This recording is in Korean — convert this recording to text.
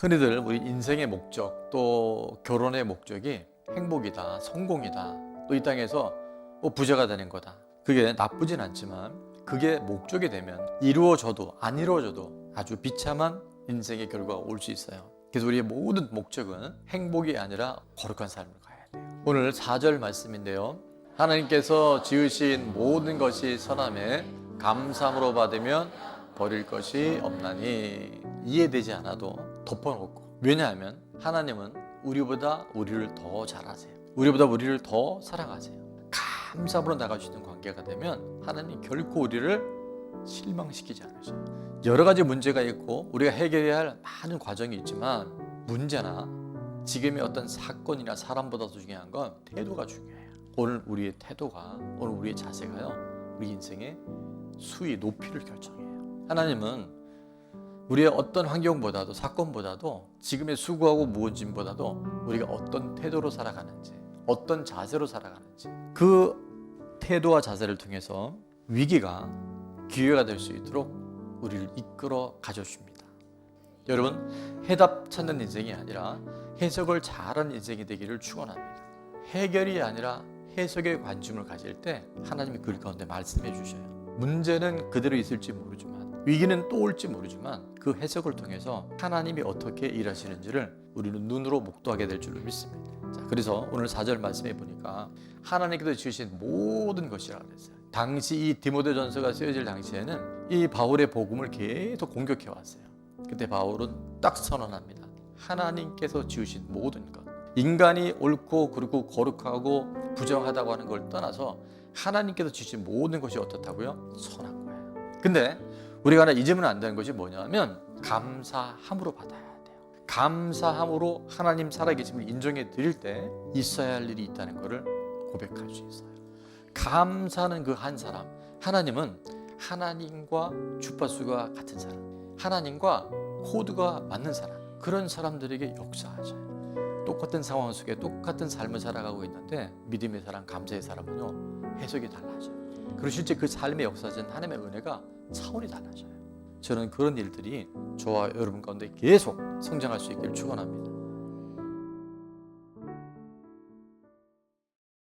흔히들 우리 인생의 목적 또 결혼의 목적이 행복이다, 성공이다, 또 이 땅에서 뭐 부자가 되는 거다. 그게 나쁘진 않지만 그게 목적이 되면 이루어져도 안 이루어져도 아주 비참한 인생의 결과가 올 수 있어요. 그래서 우리의 모든 목적은 행복이 아니라 거룩한 삶을 가야 돼요. 오늘 4절 말씀인데요. 하나님께서 지으신 모든 것이 선함에 감사함으로 받으면 버릴 것이 없나니 이해되지 않아도 덮어놓고. 왜냐하면 하나님은 우리보다 우리를 더 잘 아세요. 우리보다 우리를 더 사랑하세요. 감사함으로 있는 관계가 되면 하나님 결코 우리를 실망시키지 않으셔요. 여러 가지 문제가 있고 우리가 해결해야 할 많은 과정이 있지만 문제나 지금의 어떤 사건이나 사람보다도 중요한 건 태도가 중요해요. 오늘 우리의 태도가 오늘 우리의 자세가요. 우리 인생의 수위 높이를 결정해요. 하나님은 우리의 어떤 환경보다도 사건보다도 지금의 수고하고 무거짐보다도 우리가 어떤 태도로 살아가는지 어떤 자세로 살아가는지 그 태도와 자세를 통해서 위기가 기회가 될 수 있도록 우리를 이끌어 가져줍니다. 여러분 해답 찾는 인생이 아니라 해석을 잘하는 인생이 되기를 축원합니다. 해결이 아니라 해석에 관심을 가질 때 하나님이 그 가운데 말씀해 주셔요. 문제는 그대로 있을지 모르지만 위기는 또 올지 모르지만 그 해석을 통해서 하나님이 어떻게 일하시는지를 우리는 눈으로 목도하게 될 줄로 믿습니다. 자, 그래서 오늘 4절 말씀해 보니까 하나님께서 지으신 모든 것이라 그랬어요. 당시 이 디모데전서가 쓰여질 당시에는 이 바울의 복음을 계속 공격해 왔어요. 그때 바울은 딱 선언합니다. 하나님께서 지으신 모든 것. 인간이 옳고 그르고 거룩하고 부정하다고 하는 걸 떠나서 하나님께서 지으신 모든 것이 어떻다고요? 선한 거예요. 근데 우리가 하나 잊으면 안 되는 것이 뭐냐면 감사함으로 받아야 돼요. 감사함으로 하나님 살아계심을 인정해 드릴 때 있어야 할 일이 있다는 것을 고백할 수 있어요. 감사하는 그 한 사람, 하나님은 하나님과 주파수가 같은 사람, 하나님과 코드가 맞는 사람, 그런 사람들에게 역사하셔요. 똑같은 상황 속에 똑같은 삶을 살아가고 있는데 믿음의 사람, 감사의 사람은요 해석이 달라져요. 그리고 실제 그 삶의 역사진 하나님의 은혜가 차원이 달라져요. 저는 그런 일들이 저와 여러분 가운데 계속 성장할 수 있기를 축원합니다.